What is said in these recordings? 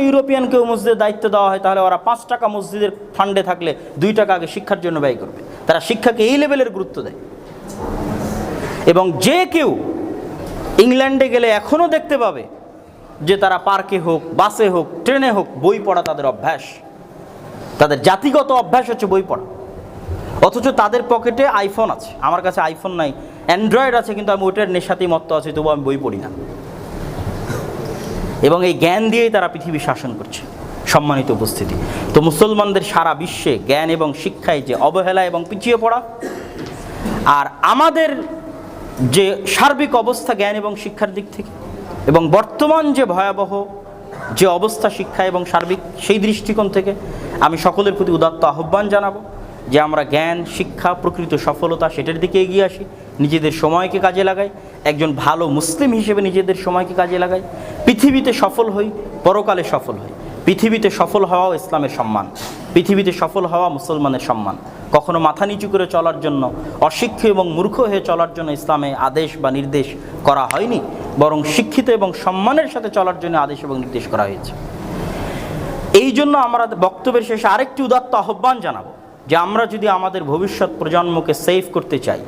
European কেউ মসজিদের দায়িত্ব দেওয়া হয়, তাহলে ওরা পাঁচ টাকা মসজিদের ফান্ডে থাকলে দুই টাকা আগে শিক্ষার জন্য ব্যয় করবে। তারা শিক্ষাকে এই লেভেলের গুরুত্ব দেয়। এবং যে কেউ ইংল্যান্ডে গেলে এখনও দেখতে পাবে যে তারা পার্কে হোক, বাসে হোক, ট্রেনে হোক, বই পড়া তাদের অভ্যাস। তাদের জাতিগত অভ্যাস হচ্ছে বই পড়া। অথচ তাদের পকেটে আইফোন আছে। আমার কাছে আইফোন নাই অ্যান্ড্রয়েড আছে, কিন্তু আমি ওইটার নেশাতেই মত্ত আছি তবু আমি বই পড়ি না। এবং এই জ্ঞান দিয়েই তারা পৃথিবী শাসন করছে, সম্মানিত উপস্থিতি। তো মুসলমানদের সারা বিশ্বে জ্ঞান এবং শিক্ষায় যে অবহেলা এবং পিছিয়ে পড়া, আর আমাদের যে সার্বিক অবস্থা জ্ঞান এবং শিক্ষার দিক থেকে, এবং বর্তমান যে ভয়াবহ যে অবস্থা শিক্ষা এবং সার্বিক সেই দৃষ্টিকোণ থেকে আমি সকলের প্রতি উদাত্ত আহ্বান জানাব। যে আমরা জ্ঞান, শিক্ষা, প্রকৃত সফলতা সেটার দিকে এগিয়ে আসি, নিজেদের সময়কে কাজে লাগাই, একজন ভালো মুসলিম হিসেবে নিজেদের সময়কে কাজে লাগাই, পৃথিবীতে সফল হই, পরকালে সফল হই। পৃথিবীতে সফল হওয়াও ইসলামের সম্মান, পৃথিবীতে সফল হওয়া মুসলমানের সম্মান। কখনো মাথা নিচু করে চলার জন্য অশিক্ষিত এবং মূর্খ হয়ে চলার জন্য ইসলামে আদেশ বা নির্দেশ করা হয়নি, বরং শিক্ষিত এবং সম্মানের সাথে চলার জন্য আদেশ এবং নির্দেশ করা হয়েছে। এই জন্য আমরা বক্তব্যের শেষে আরেকটি উদাত্ত আহ্বান জানাব। যে আমরা যদি আমাদের ভবিষ্যৎ প্রজন্মকে সেভ করতে চাই,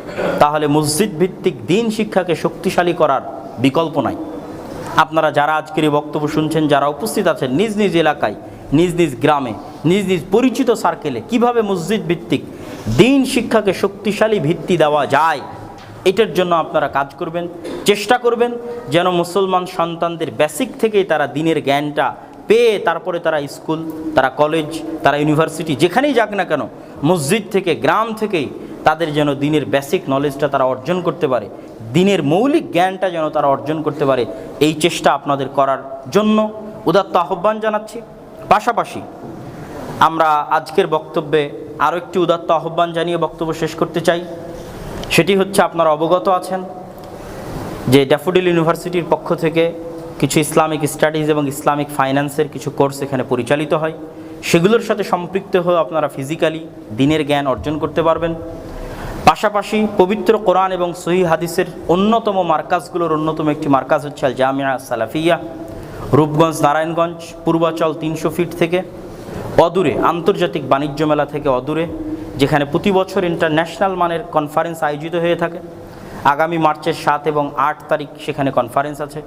তাহলে মসজিদ ভিত্তিক দিন শিক্ষাকে শক্তিশালী করার বিকল্প নাই। আপনারা যারা আজকের এই বক্তব্য শুনছেন, যারা উপস্থিত আছেন নিজ নিজ এলাকায়, নিজ নিজ গ্রামে, নিজ নিজ পরিচিত সার্কেলে কীভাবে মসজিদ ভিত্তিক দিন শিক্ষাকে শক্তিশালী ভিত্তি দেওয়া যায়, এটার জন্য আপনারা কাজ করবেন, চেষ্টা করবেন, যেন মুসলমান সন্তানদের বেসিক থেকেই তারা দিনের জ্ঞানটা পেয়ে তারপরে তারা স্কুল, তারা কলেজ, তারা ইউনিভার্সিটি, যেখানেই যাক না কেন, মসজিদ থেকে, গ্রাম থেকেই তাদের যেন দিনের বেসিক নলেজটা তারা অর্জন করতে পারে, দিনের মৌলিক জ্ঞানটা যেন তারা অর্জন করতে পারে, এই চেষ্টা আপনাদের করার জন্য উদাত্ত আহ্বান জানাচ্ছি। পাশাপাশি আমরা আজকের বক্তব্যে আরও একটি উদাত্ত আহ্বান জানিয়ে বক্তব্য শেষ করতে চাই। সেটি হচ্ছে, আপনারা অবগত আছেন যে ড্যাফোডিল ইউনিভার্সিটির পক্ষ থেকে কিছু ইসলামিক স্টাডিজ এবং ইসলামিক ফাইন্যান্সের কিছু কোর্স এখানে পরিচালিত হয়। সেগুলোর সাথে সম্পৃক্ত হয়ে আপনারা ফিজিক্যালি দিনের জ্ঞান অর্জন করতে পারবেন। পাশাপাশি পবিত্র কোরআন এবং সহি হাদিসের অন্যতম মার্কাজগুলোর অন্যতম একটি মার্কাজ হচ্ছে আল জামিয়া সালাফিয়া, রূপগঞ্জ, নারায়ণগঞ্জ, পূর্বাচল তিনশো ফিট থেকে অদূরে, আন্তর্জাতিক বাণিজ্য মেলা থেকে অদূরে, যেখানে প্রতি বছর ইন্টারন্যাশনাল মানের কনফারেন্স আয়োজিত হয়ে থাকে। আগামী মার্চের সাত এবং আট তারিখ সেখানে কনফারেন্স আছে।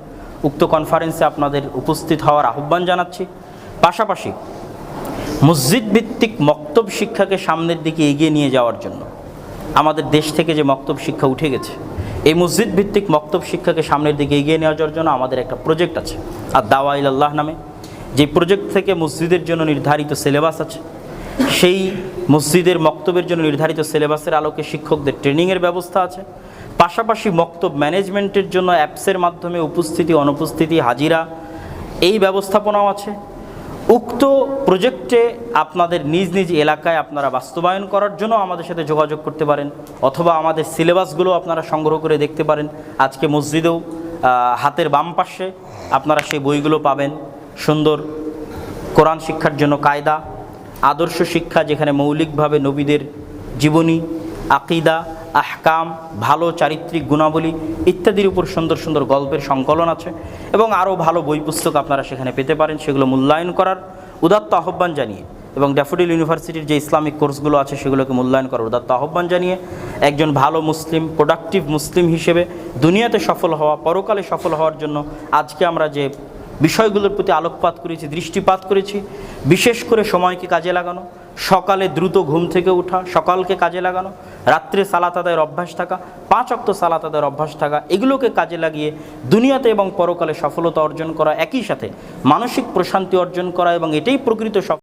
উক্ত কনফারেন্সে আপনাদের উপস্থিত হওয়ার আহ্বান জানাচ্ছি। পাশাপাশি মসজিদ ভিত্তিক মক্তব শিক্ষাকে সামনের দিকে এগিয়ে নিয়ে যাওয়ার জন্য আমাদের দেশ থেকে যে মক্তব শিক্ষা উঠে গেছে, এই মসজিদ ভিত্তিক মক্তব শিক্ষাকে সামনের দিকে এগিয়ে নিয়ে যাওয়ার জন্য আমাদের একটা প্রজেক্ট আছে। আর দাওয়াইল আল্লাহ নামে। যে প্রজেক্ট থেকে মসজিদের জন্য নির্ধারিত সিলেবাস আছে সেই মসজিদের মক্তবের জন্য নির্ধারিত সিলেবাসের আলোকে শিক্ষকদের ট্রেনিংয়ের ব্যবস্থা আছে। পাশাপাশি মক্তব ম্যানেজমেন্টের জন্য অ্যাপসের মাধ্যমে উপস্থিতি, অনুপস্থিতি, হাজিরা, এই ব্যবস্থাপনাও আছে। উক্ত প্রজেক্টে আপনাদের নিজ নিজ এলাকায় আপনারা বাস্তবায়ন করার জন্য আমাদের সাথে যোগাযোগ করতে পারেন, অথবা আমাদের সিলেবাসগুলো আপনারা সংগ্রহ করে দেখতে পারেন। আজকে মসজিদেও হাতের বাম পাশে আপনারা সেই বইগুলো পাবেন। সুন্দর কোরআন শিক্ষার জন্য কায়দা আদর্শ শিক্ষা যেখানে মৌলিকভাবে নবীদের জীবনী, আকিদা, আহকাম, ভালো চারিত্রিক গুণাবলী ইত্যাদির উপর সুন্দর সুন্দর গল্পের সংকলন আছে এবং আরও ভালো বই পুস্তক আপনারা সেখানে পেতে পারেন, সেগুলো মূল্যায়ন করার উদাত্ত আহ্বান জানিয়ে। এবং ড্যাফোডিল ইউনিভার্সিটির যে ইসলামিক কোর্সগুলো আছে সেগুলোকে মূল্যায়ন করার উদাত্ত আহ্বান জানিয়ে একজন ভালো মুসলিম প্রোডাক্টিভ মুসলিম হিসেবে দুনিয়াতে সফল হওয়া, পরকালে সফল হওয়ার জন্য আজকে আমরা যে বিষয়গুলোর প্রতি আলোকপাত করেছি, দৃষ্টিপাত করেছি বিশেষ করে সময়কে কাজে লাগানো? সকালে দ্রুত ঘুম থেকে ওঠা সকালকে কাজে লাগানো, রাত্রে সালাত আদায়ের অভ্যাস থাকা, পাঁচ অক্ত সালাত আদায়ের অভ্যাস থাকা, এগুলোকে কাজে লাগিয়ে দুনিয়াতে এবং পরকালে সফলতা অর্জন করা একই সাথে মানসিক প্রশান্তি অর্জন করা এবং এটাই প্রকৃত সফ